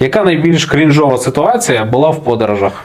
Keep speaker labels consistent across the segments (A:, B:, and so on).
A: Яка найбільш крінжова ситуація була в подорожах?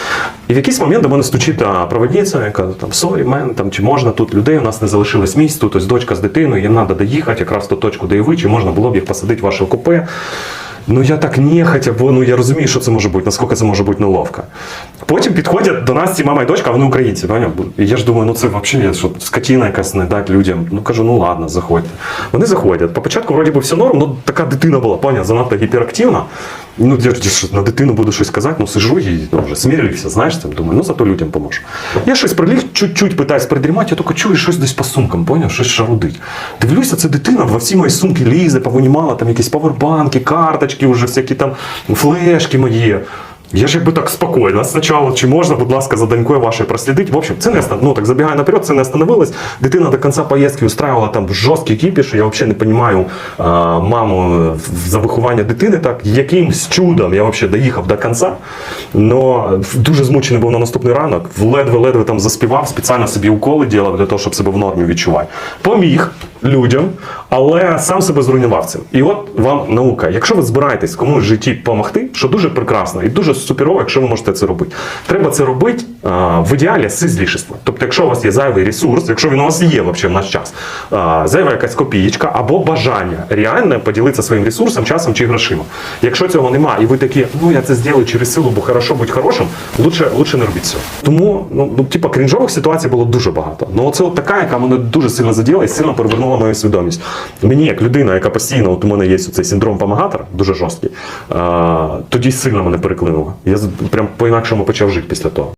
B: І в якийсь момент до мене стучить проводниця, яка там сорі, мен, там чи можна тут людей, у нас не залишилось місць, тут ось дочка з дитиною, їм треба доїхати якраз ту точку, де і ви, чи можна було б їх посадити в ваше купе. Ну я так нехотя, бо ну я розумію, що це може бути, наскільки це може бути неловко. Потім підходять до нас ці мама і дочка, а вони українці, поняв? Я ж думаю, ну це взагалі що скотіна якась не дати людям. Ну кажу, ну ладно, заходьте. Вони заходять. По початку вроді би все норм, ну така дитина була, поняв, занадто гіперактивна. Ну я на дитину буду щось казати, ну сижу і ну, вже смірився, знаєш, там думаю, ну зато людям поможу. Я щось приліг, чуть-чуть питаюсь придрімати, я тільки чую щось десь по сумкам, поняв, щось шарудить. Дивлюся, це дитина во всі мої сумки лізе, повинімала там якісь павербанки, карточки, вже всякі там флешки мої. Я ж якби так спокійно. Спочатку, чи можна, будь ласка, за донькою вашою прослідити. В общем, це не ну, так забігає наперед, це не остановилось. Дитина до кінця поїздки устраивала там жорсткий кіпіш. Я взагалі не розумію маму за виховання дитини. Так, якимсь чудом я взагалі доїхав до кінця. Но дуже змучений був на наступний ранок. Ледве-ледве там заспівав, спеціально собі уколи ділав для того, щоб себе в нормі відчувати. Поміг людям, але сам себе зруйнував цим. І от вам наука. Якщо ви збираєтесь комусь в житті допомогти, що дуже прекрасно і дуже суперово, якщо ви можете це робити. Треба це робити а, в ідеалі з злішества. Тобто, якщо у вас є зайвий ресурс, якщо він у вас є взагалі в наш час, а, зайва якась копієчка або бажання реальне поділитися своїм ресурсом, часом чи грошима. Якщо цього немає, і ви такі, ну я це зроблю через силу, бо хорошо бути хорошим, лучше, лучше не робіть цього. Тому, ну, ну типа, крінжових ситуацій було дуже багато. Ну, це от така, яка мене дуже сильно заділа і сильно перевернула мою свідомість. Мені, як людина, яка постійно, от у мене є цей синдром помагатора, дуже жорсткий, а, тоді сильно мене переклинуло. Я прям по-інакшому почав жити після того.